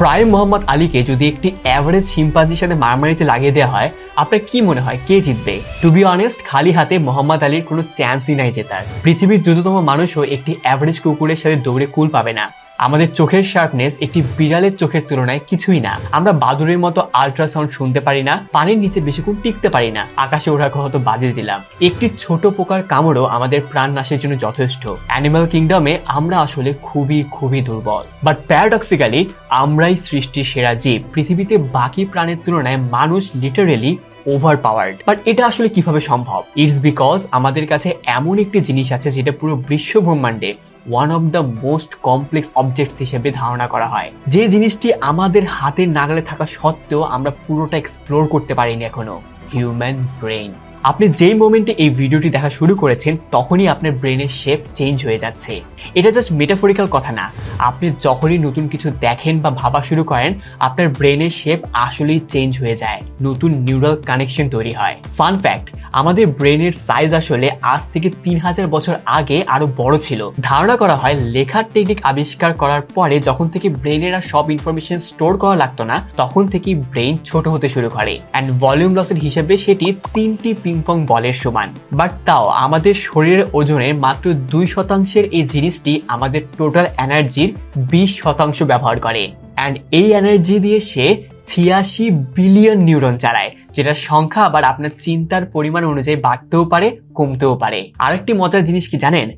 Prime Mohammad আলীকে যদি একটি অ্যাভারেজ শিম্পাঞ্জির সাথে মারামারিতে লাগিয়ে দেওয়া হয়, আপনার কি মনে হয়? কে জিতবে? টু বি অনেস্ট খালি হাতে মোহাম্মদ আলীর কোনো চান্সই নাই জেতার। পৃথিবীর দ্রুততম মানুষও একটি অ্যাভারেজ কুকুরের সাথে দৌড়ে কুল পাবে না। আমাদের চোখের শার্পনেস একটি বিড়ালের চোখের তুলনায় কিছুই না। আমরা বাদুরের মতো আল্ট্রাসাউন্ড শুনতে পারি না, পানির নিচে বেশিক্ষণ টিকতে পারি না। আকাশে ওঠার কথা তো দিলাম। একটি ছোট পোকার কামড়ও আমাদের প্রাণ নাশের জন্য যথেষ্ট। অ্যানিমাল কিংডমে আমরা আসলে খুবই খুবই দুর্বল। বাট প্যারাডক্সিক্যালি আমরাই সৃষ্টির সেরা জীব। পৃথিবীতে বাকি প্রাণের তুলনায় মানুষ লিটারেলি ওভার পাওয়ার্ড বাট এটা আসলে কীভাবে সম্ভব? ইটস বিকজ আমাদের কাছে এমন একটি জিনিস আছে যেটা পুরো বিশ্ব ব্রহ্মাণ্ডে one of the most complex objects হিসেবে ধারণা করা হয়। যে জিনিসটি আমাদের হাতের নাগালে থাকা সত্ত্বেও আমরা পুরোটা এক্সপ্লোর করতে পারিনি এখনও। হিউম্যান ব্রেন আপনি যেই মোমেন্টে এই ভিডিওটি দেখা শুরু করেছেন, তখনই আপনার ব্রেনের শেপ চেঞ্জ হয়ে যাচ্ছে। এটা জাস্ট মেটাফরিক্যাল কথা না। আপনি যখনই নতুন কিছু দেখেন বা ভাবা শুরু করেন, আপনার ব্রেনের শেপ আসলেই চেঞ্জ হয়ে যায়। নতুন নিউরাল কানেকশন তৈরি হয়। ফান ফ্যাক্ট আমাদের ব্রেনের সাইজ আসলে আজ থেকে তিন হাজার বছর আগে আরও বড় ছিল। ধারণা করা হয়, লেখার টেকনিক আবিষ্কার করার পরে যখন থেকে ব্রেনের আর সব ইনফরমেশন স্টোর করা লাগতো না, তখন থেকেই ব্রেন ছোট হতে শুরু করে। অ্যান্ড ভলিউম লসের হিসেবে সেটি তিনটি পিংপং বলের সমান। বাট তাও আমাদের শরীরের ওজনের মাত্র দুই শতাংশের এই জিনিসটি আমাদের টোটাল এনার্জির বিশ শতাংশ ব্যবহার করে। অ্যান্ড এই এনার্জি দিয়ে সে ছিয়াশি বিলিয়ন নিউরন চালায়। যেটা সংখ্যা আবার আপনার চিন্তার পরিমাণ অনুযায়ী বাড়তেও পারে, কমতেও পারে। আরেকটি মজার জিনিস কি জানেন?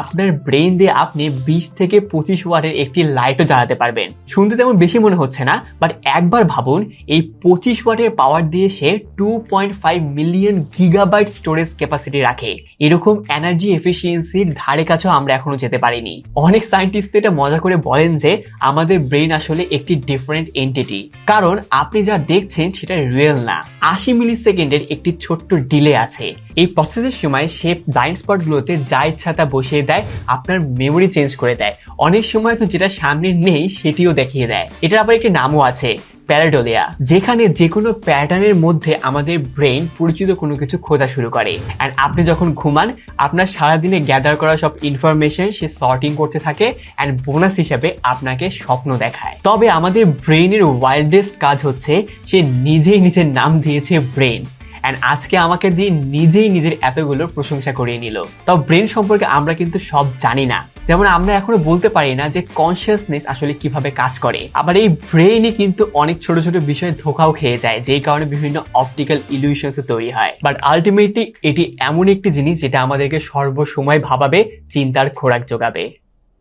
আপনার ব্রেন দিয়ে আপনি বিশ থেকে পঁচিশ ওয়াটের একটি লাইটও জ্বালাতে পারবেন। শুনতে তেমন বেশি মনে হচ্ছে না বাট একবার ভাবুন, এই পঁচিশ ওয়াটের পাওয়ার দিয়ে সে two point five million gigabyte storage capacity রাখে। এরকম এনার্জি এফিসিয়েন্সির ধারে কাছেও আমরা এখনও যেতে পারিনি। অনেক সায়েন্টিস্ট এটা মজা করে বলেন যে, আমাদের ব্রেন আসলে একটি ডিফারেন্ট এন্টিটি কারণ আপনি যা দেখছেন সেটা রিয়েল না। আশি মিলি সেকেন্ডের একটি ছোট্ট ডিলে আছে। এই প্রসেসের সময় সে ব্লাইন্ড স্পটগুলোতে যা ইচ্ছা তা বসিয়ে দেয়, আপনার মেমোরি চেঞ্জ করে দেয়। অনেক সময় তো যেটা সামনে নেই, সেটিও দেখিয়ে দেয়। এটার আবার একটি নামও আছে। প্যারাডোলিয়া, যেখানে যে কোনো প্যাটার্নের মধ্যে আমাদের ব্রেন পরিচিত কোনো কিছু খোঁজা শুরু করে। অ্যান্ড আপনি যখন ঘুমান, আপনার সারাদিনে গ্যাদার করা সব ইনফরমেশন সে সর্টিং করতে থাকে অ্যান্ড বোনাস হিসাবে আপনাকে স্বপ্ন দেখায়। তবে আমাদের ব্রেনের ওয়াইল্ডেস্ট কাজ হচ্ছে সে নিজেই নিজের নাম দিয়েছে ব্রেন অ্যান্ড আজকে আমাকে দিয়ে নিজেই নিজের এতগুলোর প্রশংসা করিয়ে নিল। তাও ব্রেন সম্পর্কে আমরা কিন্তু সব জানি না। যেমন আমরা এখনও বলতে পারি না যে কনসিয়াসনেস আসলে কীভাবে কাজ করে। আবার এই ব্রেইনই কিন্তু অনেক ছোট ছোট বিষয়ে ধোকাও খেয়ে যায়, যেই কারণে বিভিন্ন অপটিক্যাল ইলিউশনস তৈরি হয়। বাট আলটিমেটলি এটি এমন একটি জিনিস যেটা আমাদেরকে সর্বসময় ভাবাবে, চিন্তার খোরাক যোগাবে।